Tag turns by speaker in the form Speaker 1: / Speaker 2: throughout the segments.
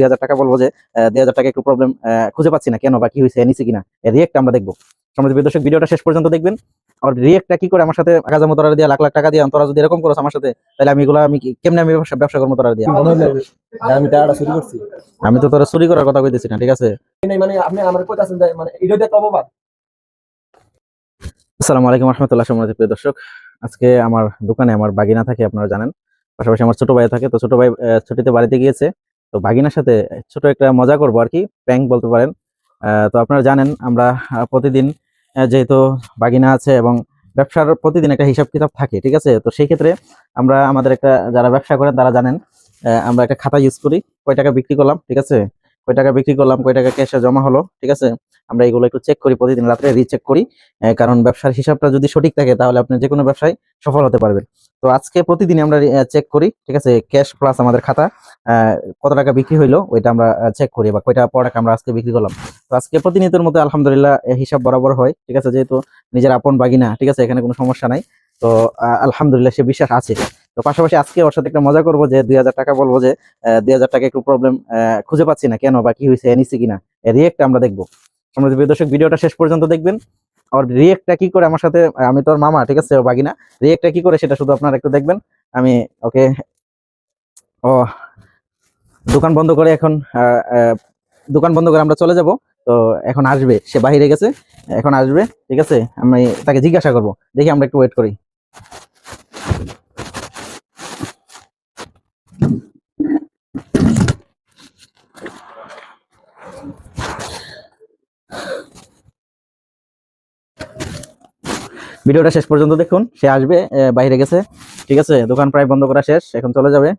Speaker 1: দুই হাজার টাকা বলব যে দুই হাজার টাকা একটু প্রবলেম খুঁজে পাচ্ছি না কেন বা কি হয়েছে নিছি কিনা। রিয়েক্ট আমরা দেখব। সমাজ দর্শক ভিডিওটা শেষ পর্যন্ত দেখবেন। আর রিয়েক্টটা কি করে আমার সাথে আগাজ মতো দিয়ে লাখ লাখ টাকা দিয়ে তোরা যদি এরকম করো আমার সাথে তাহলে আমি এগুলো আমি কেমনে আমি ব্যবসা করব তোরা দিয়ে?
Speaker 2: আমি টাকাটা চুরি করছি।
Speaker 1: আমি তো তোরা চুরি করার কথা কইতেছি না ঠিক আছে?
Speaker 2: মানে আপনি আমার কথা আছেন মানে এটা দিয়ে অপবাদ।
Speaker 1: আসসালামু আলাইকুম রহমতুল্লাহ সম্মানিত প্রিয় দর্শক। আজকে আমার দোকানে আমার বাগিনা থাকে আপনারা জানেন। পাশাপাশি আমার ছোট ভাই থাকে তো ছোট ভাই ছুটিতে বাড়িতে গিয়েছে। তো বাগিনার সাথে ছোট একটা মজা করব আর কি প্র্যাঙ্ক বলতে পারেন। তো আপনারা জানেন আমরা প্রতিদিন যেহেতু বাগিনা আছে এবং ব্যবসার প্রতিদিন একটা হিসাব কিতাব থাকে, ঠিক আছে? তো সেই ক্ষেত্রে আমরা আমাদের একটা, যারা ব্যবসা করেন তারা জানেন আমরা একটা খাতা ইউজ করি, কয় টাকা বিক্রি করলাম, ঠিক আছে? কয় টাকা বিক্রি করলাম, কয় টাকা ক্যাশে জমা হলো, ঠিক আছে? আমরা এগুলো একটু চেক করি, প্রতিদিন রাত্রে রিচেক করি কারণ ব্যবসার হিসাবটা যদি সঠিক থাকে, তাহলে আপনি যে কোনো ব্যবসায় সফল হতে পারবেন। তো আজকে প্রতিদিন আমরা চেক করি, ঠিক আছে? ক্যাশ প্লাস আমাদের খাতা কত টাকা বিক্রি হইল, ওইটা আমরা চেক করি, বা কয়টা প্রোডাক্ট আমরা আজকে বিক্রি করলাম। তো আজকে প্রতিনিয়তের মধ্যে আলহামদুলিল্লাহ হিসাব বরাবর হয়, ঠিক আছে? যেহেতু নিজের আপন বাগিনা, ঠিক আছে? এখানে কোনো সমস্যা নাই। তো আলহামদুলিল্লাহ সে বিশ্বাস আছে। তো পাশাপাশি আজকে ওর সাথে একটা মজা করব যে দুই হাজার টাকা বলব যে দুই হাজার টাকা একটু প্রবলেম খুঁজে পাচ্ছি না কেন বা কি হয়েছে নিচ্ছি কিনা। রিয়েক্ট আমরা দেখব। আমাদের প্রিয় দর্শক ভিডিওটা শেষ পর্যন্ত দেখবেন, আর রিয়েক্টটা কি করে আমার সাথে আমি তোর মামা, ঠিক আছে, ও বাগিনা রিয়েক্টটা কি করে সেটা শুধু আপনারা একটু দেখবেন। আমি ওকে ও, দোকান বন্ধ করে এখন দোকান বন্ধ করে আমরা চলে যাব। তো এখন আসবে, সে বাইরে গেছে, এখন আসবে, ঠিক আছে, আমি তাকে জিজ্ঞাসা করব, দেখি আমরা একটু ওয়েট করি। ভিডিওটা শেষ পর্যন্ত দেখুন। সে আসবে বাইরে গেছে। ঠিক আছে, দোকান প্রায় বন্ধ করা শেষ, এখন চলে যাবে।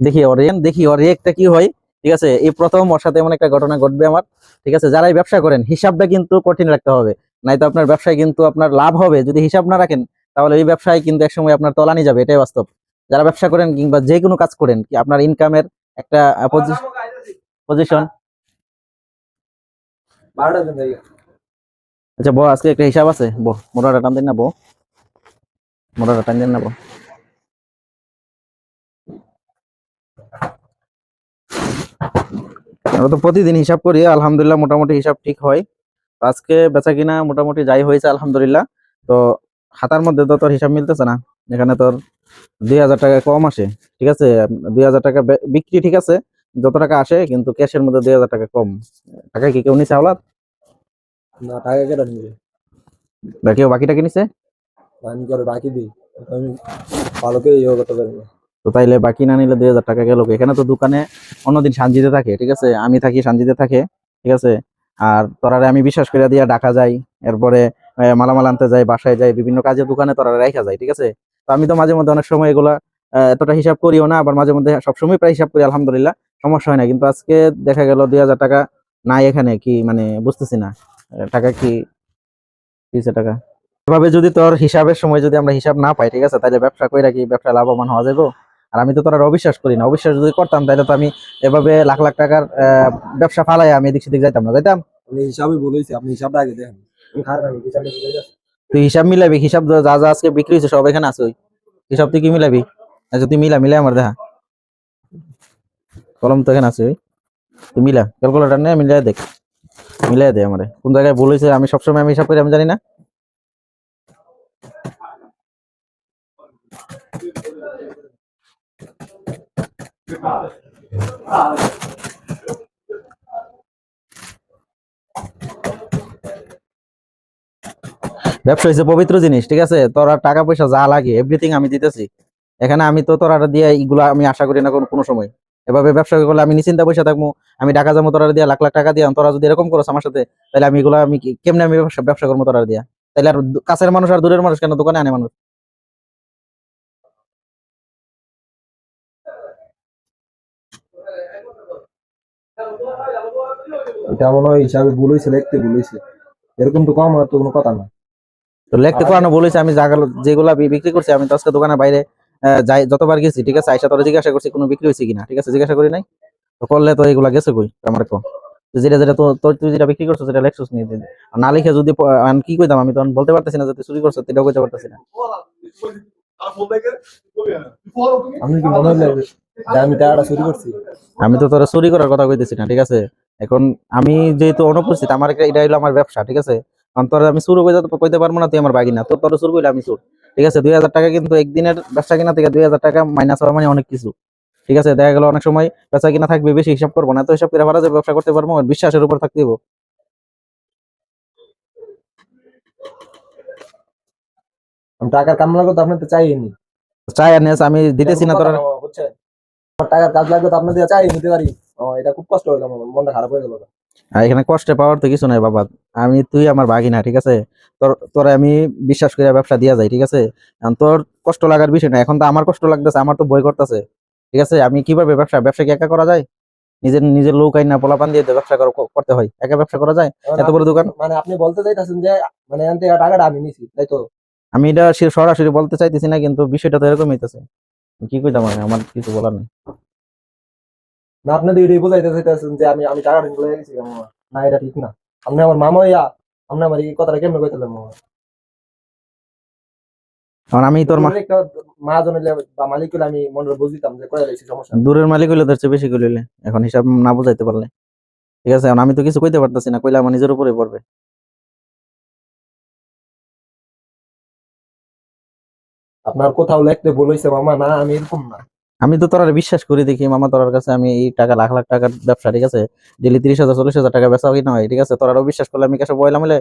Speaker 1: দেখি ওর রিয়েন দেখি ওর রিয়েক্টটা কি হয়। ঠিক আছে, এই প্রথম ওর সাথে এমন একটা ঘটনা ঘটবে আমার। ঠিক আছে, যারাই ব্যবসা করেন, হিসাবটা কিন্তু কঠিন রাখতে হবে। নয়তো আপনার ব্যবসায় কিন্তু আপনার লাভ হবে। যদি হিসাব না রাখেন, তাহলে এই ব্যবসায় কিন্তু একসময় আপনার তলানি যাবে, এটাই বাস্তব। যারা ব্যবসা করেন কিংবা যে কোনো কাজ করেন কি আপনার ইনকামের একটা পজিশন আচ্ছা বউ আজকে একটা হিসাব আছে? বউ মোটাটা টান দিন না বউ মোটাটা টান দিন না বউ আমরা তো প্রতিদিন হিসাব করি, আলহামদুলিল্লাহ মোটামুটি হিসাব ঠিক হয়। আজকে বেচা কিনা মোটামুটি যাই হয়েছে, আলহামদুলিল্লাহ। তো খাতার মধ্যে তো তোর হিসাব মিলতেছে না। এখানে তোর দুই হাজার টাকা কম আসে, ঠিক আছে? দুই হাজার টাকা বিক্রি ঠিক আছে, যত টাকা আসে, কিন্তু ক্যাশের মধ্যে দুই হাজার টাকা কম। টাকা কি কেউ নিছে আওলাদ?
Speaker 2: না টাকা কেটে নিবে।
Speaker 1: কেউ বাকি টাকা নিছে?
Speaker 2: আমি করে বাকি দিই? আমি ভালো করে ইয়ে করতে পারি না।
Speaker 1: তো তাইলে বাকি না নিলে দুই হাজার টাকা গেল এখানে তো দোকানে অন্যদিন সানজিতে থাকে ঠিক আছে? আমি থাকি সানজিতে থাকে ঠিক আছে? আর তোরারে আমি বিশ্বাস করে দিয়া ডাকা যাই এরপরে মালামাল আনতে যাই বাসায় যাই বিভিন্ন কাজে দোকানে তোরা রাখা যায় ঠিক আছে? তো আমি তো মাঝে মধ্যে অনেক সময় এগুলা এতটা হিসাব করিও না আবার মাঝে মধ্যে সবসময় প্রায় হিসাব করি আলহামদুলিল্লাহ সমস্যা হয় না। কিন্তু আজকে দেখা গেল দুই হাজার টাকা নাই এখানে কি মানে বুঝতেছি না। টাকা কি কিসে টাকা? এভাবে যদি তোর হিসাবের সময় যদি আমরা হিসাব না পাই ঠিক আছে? তাহলে ব্যবসা কইরা রাখি ব্যবসা লাভবান হওয়া যাবে আর আমি তো তোরা অবিশ্বাস করি না। অবিশ্বাস যদি করতাম তাহলে তো আমি এভাবে লাখ লাখ টাকার ব্যবসা ফালাই আমি এদিক সেদিক যাইতাম না। যাইতাম?
Speaker 2: হিসাবে বলেছি আপনি হিসাবটা আগে দেখেন।
Speaker 1: তুই হিসাব মিলাবি হিসাব যা যা আজকে বিক্রি হয়েছে সব এখানে আছে ওই। হিসাব তুই কি মিলাবি? আচ্ছা তুই মিলা মিলে আমার দেখা। কলম তো এখানে আছে ওই। তুই মিলা ক্যালকুলেটার নে মিলাই দেখ। মিলাই দে আমারে। কোন জায়গায় ভুল হয়েছে আমি সবসময় আমি হিসাব করি, আমি জানি না। ব্যবসা হচ্ছে পবিত্র জিনিস, ঠিক আছে? তোরা টাকা পয়সা যা লাগে এভরিথিং আমি দিতেছি। এখানে আমি তো তোরা দিয়ে এইগুলা আমি আশা করি না কোনো সময়। এভাবে ব্যবসা করলে আমি নিশ্চিন্তা পয়সা থাকব। আমি টাকা জমা তোরা দিয়ে লাখ লাখ টাকা দিয়ে তোরা যদি এরকম করো আমার সাথে তাহলে আমি এগুলা আমি কেমনে আমি ব্যবসা ব্যবসা করব তোরা দিয়া? তাহলে আর কাছের মানুষ আর দূরের মানুষ কেন? দোকানে আনে মানুষ।
Speaker 2: এটা মনে হয় হিসাবে ভুল হয়েছে লিখতে ভুল হয়েছে এরকম তো কম তো কোনো কথা না।
Speaker 1: তো লেখতে পারানো বলেছে আমি যেগুলা বিক্রি করছি আমি তো আজকে দোকানের বাইরে যাই যতবার গেছি ঠিক আছে? আইসা তোরা জিজ্ঞাসা করছি কোনো বিক্রি হয়েছে কিনা? ঠিক আছে? জিজ্ঞাসা করি নাই? তো করলে তো এগুলা গেছে কই? আমার কো। যেটা যেটা তো তোর তুই যেটা বিক্রি করছ সেটা লেখছিস নিয়ে না লিখে যদি কি কইতাম? আমি তখন বলতে পারতেছি না যে তুই চুরি করছ সেটাও কইতে পারতেছি না।
Speaker 2: আমি
Speaker 1: তো তোরা চুরি করার কথা কইতেছি না ঠিক আছে? এখন আমি যেহেতু অনুপস্থিত আমার এটা হলো আমার ব্যবসা ঠিক আছে? কারণ তোর আমি চুরি কইতে কইতে পারব না তুই আমার বাগি না তোর তোর চুর কইলে আমি চুর। ঠিক আছে দুই হাজার টাকা কিন্তু একদিনের ব্যবসা কিনা থেকে দুই হাজার টাকা মাইনাস হওয়া মানে অনেক কিছু। ঠিক আছে দেখা গেল অনেক সময় বেচা কিনা থাকবে বেশি হিসাব করব না তো হিসাব করে যায় ব্যবসা করতে পারব আর বিশ্বাসের উপর থাকতে।
Speaker 2: আমি টাকার কাম লাগল তো আপনার তো চাইনি।
Speaker 1: চাই আর আমি দিতেছি না তোরা
Speaker 2: বুঝছেন? টাকার কাজ লাগল তো আপনার দিয়ে চাই নিতে পারি এটা খুব কষ্ট হয়ে গেল মনটা খারাপ হয়ে গেল।
Speaker 1: আর এখানে কষ্টে পাওয়ার তো কিছু নাই বাবা। আমি তুই আমার বাগিনা ঠিক আছে? তোর তোরে আমি বিশ্বাস করে ব্যবসা দিয়া যাই ঠিক আছে? তোর কষ্ট লাগার বিষয় না এখন তো আমার কষ্ট লাগতেছে আমার তো বই করতেছে ঠিক আছে? আমি কীভাবে ব্যবসা ব্যবসা কি একা করা যায়? নিজের নিজের লোক আইনা পোলাপান দিয়ে ব্যবসা করতে হয় একা ব্যবসা করা যায়? এত বড় দোকান?
Speaker 2: মানে আপনি বলতে চাইতেছেন যে মানে টাকাটা আমি নিছি তাই তো?
Speaker 1: আমি এটা সে- সরাসরি বলতে চাইতেছি না কিন্তু বিষয়টা তো এরকম হইতেছে। কি কইতাম মানে আমার কিছু বলার নেই।
Speaker 2: না আপনি এটাই বোঝাইতে চাইতেছেন যে আমি আমি টাকাটা নিয়ে গেছি না এটা ঠিক না। আপনি আমার মামা ইয়া আপনি আমার এই কথাটা কেমনে কইতেলেন মামা
Speaker 1: কারণ আমি তোর
Speaker 2: মহাজন বা মালিক আমি মনে বুঝিতাম যে কয়ে রয়েছি সমস্যা
Speaker 1: দূরের মালিক হইলে তোর চেয়ে বেশি কইলে এখন হিসাব না বুঝাইতে পারলে। ঠিক আছে আমি তো কিছু কইতে পারতেছি না কইলে আমার নিজের উপরে পড়বে।
Speaker 2: আপনার কোথাও লিখতে ভুল হয়েছে মামা? না আমি এরকম না।
Speaker 1: আমি তো তোর বিশ্বাস করি দেখি, মামা তোর কাছে আমি এই টাকা লাখ লাখ টাকার ব্যবসা, ঠিক আছে? ডেলি তিরিশ হাজার, চল্লিশ হাজার টাকা বেচা হয়, ঠিক আছে? তোরারও বিশ্বাস করলে আমি কাছে বইলাম মিলে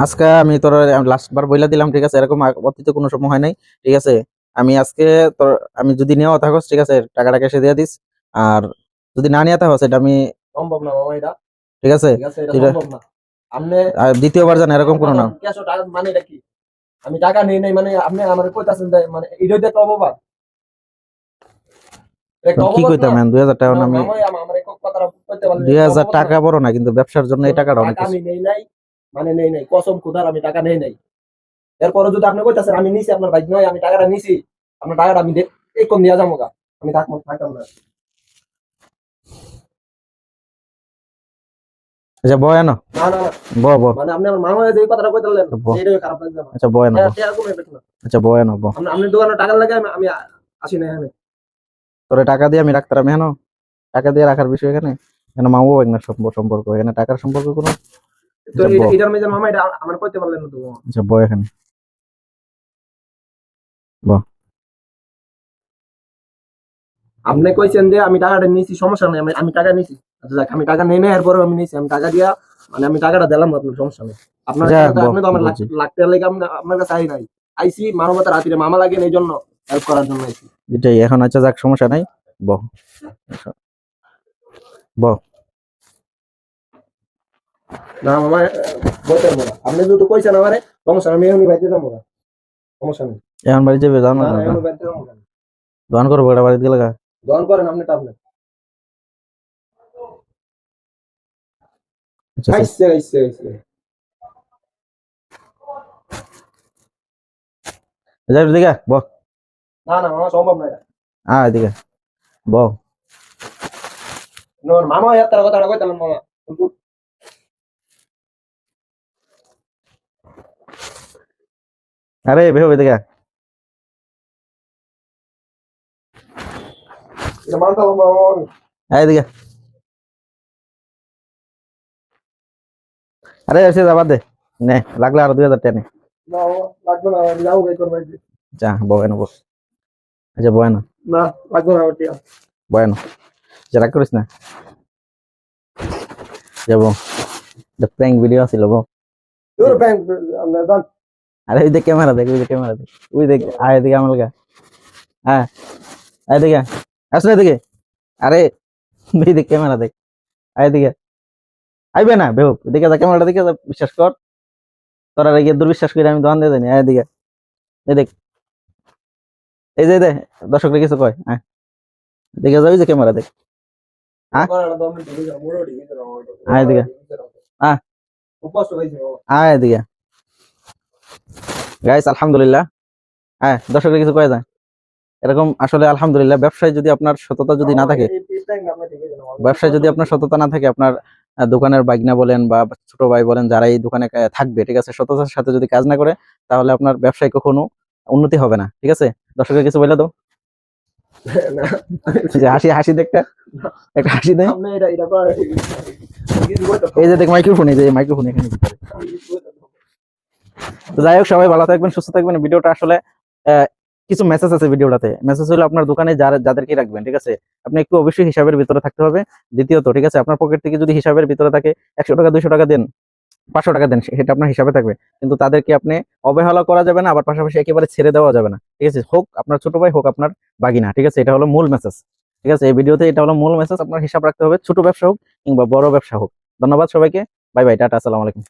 Speaker 1: আজকে আমি তোর লাস্ট বার বইলা দিলাম ঠিক আছে? এরকম অতীতে কোনো সময় হয় নাই ঠিক আছে? আমি আজকে তোর আমি যদি নেওয়া থাকস ঠিক আছে? টাকাটা ক্যাশে দিয়ে দিস আর যদি না নিয়ে থাকস সেটা আমি
Speaker 2: সম্ভব না মামা এটা।
Speaker 1: ঠিক আছে?
Speaker 2: আপনি
Speaker 1: দ্বিতীয়বার জান এরকম কোনো না।
Speaker 2: মানে এটা কি? আমি টাকা নেই নাই মানে আপনি আমার কইতাছেন মানে এটা অপবাদ।
Speaker 1: কি কইতাম
Speaker 2: না?
Speaker 1: দুই হাজার টাকা আমি
Speaker 2: মামাই আমা- আমার এই কথাটা কইতে পারলে
Speaker 1: দুই হাজার
Speaker 2: অপবাদ
Speaker 1: টাকা
Speaker 2: না।
Speaker 1: বড় না কিন্তু ব্যবসার জন্য এই টাকাটা অনেক
Speaker 2: আমি নেই নাই মানে নেই নাই কসম খুদার আমি টাকা নেই নাই। এরপরে যদি আপনি কইতাছেন আমি নিছি আপনার বাইক নয় আমি টাকাটা নিছি আপনার টাকাটা আমি এই কোন দিয়া যাব গা আমি থাকব থাকতাম না
Speaker 1: আচ্ছা বয় না
Speaker 2: না না না,
Speaker 1: ব ব
Speaker 2: মানে আপনি আমার মামা যে কথাটা খারাপ লাগছে
Speaker 1: আচ্ছা বয় না। আচ্ছা বয় না ব
Speaker 2: আপনি আপনি দোকানে টাকা লাগে আমি আমি আসি না এখানে।
Speaker 1: তোরে টাকা দিয়ে আমি রাখতাম টাকা দিয়ে রাখার বিষয় এখানে। এখানে মামু এক না সম্পর্ক এখানে টাকার সম্পর্ক কোনো?
Speaker 2: তো
Speaker 1: আচ্ছা,
Speaker 2: এটা-
Speaker 1: বাহ।
Speaker 2: এটার মেজে মামা এটা আমার কইতে পারলেন না তো
Speaker 1: আচ্ছা বয় এখানে।
Speaker 2: আপনি কইছেন যে আমি টাকাটা নিয়েছি সমস্যা নেই আমি টাকা নিছি আচ্ছা যাক আমি টাকা নেই না এরপরে আমি নিছি আমি টাকা দিয়া মানে আমি টাকাটা দিলাম আপনার সমস্যা নেই। আপনার আপনি তো আমার টাকা লাগে আপনি- আপনার কাছে আই নাই। আইসি মানবতার হাতিরে মামা লাগে এই জন্য হেল্প করার জন্য আইসি
Speaker 1: এটাই এখন আচ্ছা যাক সমস্যা নাই। বহ ব
Speaker 2: না মামা বলতে পারব না। আপনি যেহেতু কইছেন আমারে সমস্যা আমি এমনি বাইতে যাব না। সমস্যা নেই
Speaker 1: এখন বাড়ি যাবে জানো
Speaker 2: না,
Speaker 1: না
Speaker 2: না, এমনি বাইতে যাব না।
Speaker 1: দোকান করব এটা বাড়িতে গেলে গা।
Speaker 2: দোকান করেন আপনি টা আপনি
Speaker 1: আচ্ছা আচ্ছা।
Speaker 2: আইসে আইসে আইসে।
Speaker 1: যাই দিকে ব।
Speaker 2: না না মামা সম্ভব না
Speaker 1: আ এদিকে ব।
Speaker 2: নোর মামা এত কথাটা কইতাম মামা।
Speaker 1: আরে
Speaker 2: এটা মানতাম মামা
Speaker 1: আরে এসে যাবার দে। নে লাগলে আরও দুই হাজার টাকা নে।
Speaker 2: না মামা, লাগবে না আমি যাব গাই করব একদিন।
Speaker 1: যা বয় না বস। আচ্ছা বয় না।
Speaker 2: লাগবে না আমার টিয়া।
Speaker 1: বয় না। রাগ করিস না। যাব প্র্যাঙ্ক ভিডিও আছিল বো
Speaker 2: তোর আমরা
Speaker 1: আরে ওই দেখ ক্যামেরা দেখ, ওই দেখ ক্যামেরা দেখ, ওই দেখ, আয় এদিকে আমার গা হ্যাঁ আয় এদিকে আস না এদিকে। আরে ওই দেখ ক্যামেরা দেখ, আয় এদিকে। আইবে না, বেহুক দেখে যা ক্যামেরাটা দেখে যা, বিশ্বাস কর। তোরা রেগে দুর্বিশ্বাস করে আমি দোকান দিয়ে যাইনি আয় এদিকে। এই দেখ, এই যে দে দর্শক কিছু কয় হ্যাঁ দেখে যাবি যে ক্যামেরা দেখ। আয় এদিকে। আয় এদিকে। গাইস আলহামদুলিল্লাহ। হ্যাঁ দর্শকের কিছু কয়ে যায়? এরকম আসলে আলহামদুলিল্লাহ ব্যবসায় যদি আপনার সততা যদি না থাকে। ব্যবসায় যদি আপনার সততা না থাকে আপনার দোকানের বাইকনা বলেন বা ছোট ভাই বলেন যারা এই দোকানে থাকবে ঠিক আছে? সততার সাথে যদি কাজ না করে তাহলে আপনার ব্যবসায় কখনো উন্নতি হবে না ঠিক আছে? দর্শকের কিছু বলে দাও। হাসি হাসি দেখতে। একটা হাসি দেয়। এই যে দেখ মাইক্রোফোন এই যে মাইক্রোফোন এখানে যাই হোক, সবাই ভালো থাকবেন, সুস্থ থাকবেন। ভিডিওটা আসলে কিছু মেসেজ আছে ভিডিওটাতে। মেসেজ হলো আপনার দোকানে যারা যাদেরকে রাখবেন, ঠিক আছে? আপনি একটু অবশ্যই হিসাবের ভিতরে থাকতে হবে। দ্বিতীয়ত, ঠিক আছে? আপনার পকেট থেকে যদি হিসাবের ভিতরে থাকে, একশো টাকা, দুইশো টাকা দেন, পাঁচশো টাকা দেন, সেটা আপনার হিসাবে থাকবে। কিন্তু তাদেরকে আপনি অবহেলা করা যাবে না, আবার পাশাপাশি একেবারে ছেড়ে দেওয়া যাবে না, ঠিক আছে? হোক, আপনার ছোট ভাই, হোক আপনার বাগিনা, ঠিক আছে? এটা হলো মূল মেসেজ ঠিক আছে? এই ভিডিওতে এটা হলো মূল মেসেজ আপনার হিসাব রাখতে হবে, ছোট ব্যবসা হোক কিংবা বড় ব্যবসা হোক। ধন্যবাদ সবাইকে। বাই বাই, টাটা, আসসালামু আলাইকুম।